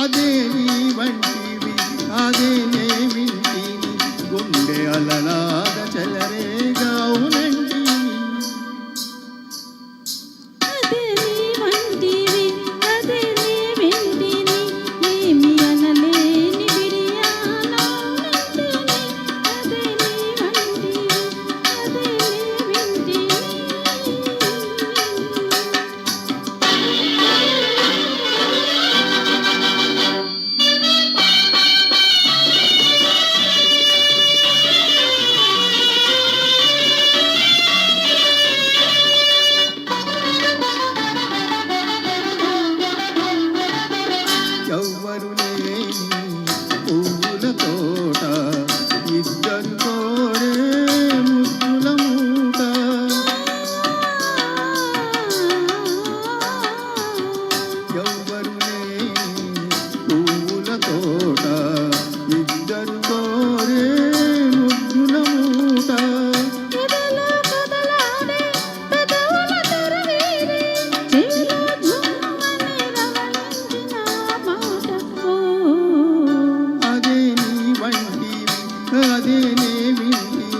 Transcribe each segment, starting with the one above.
అదేమి వంటివి అదేనేమింటివి గుండె అలలాగ చలరేగా ఉనండి. ফুল তো kadini bildim.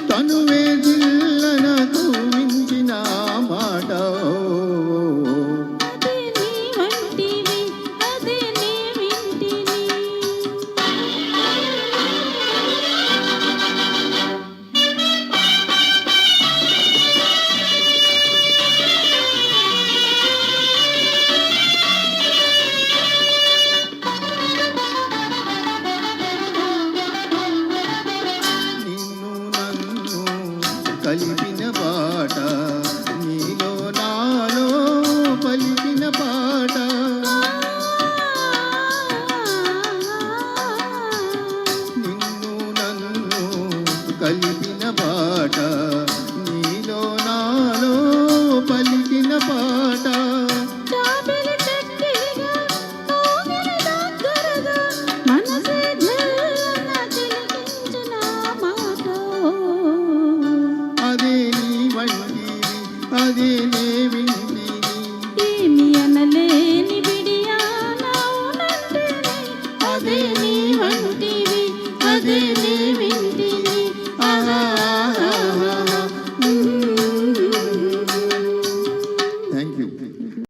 కలిపిన బాట.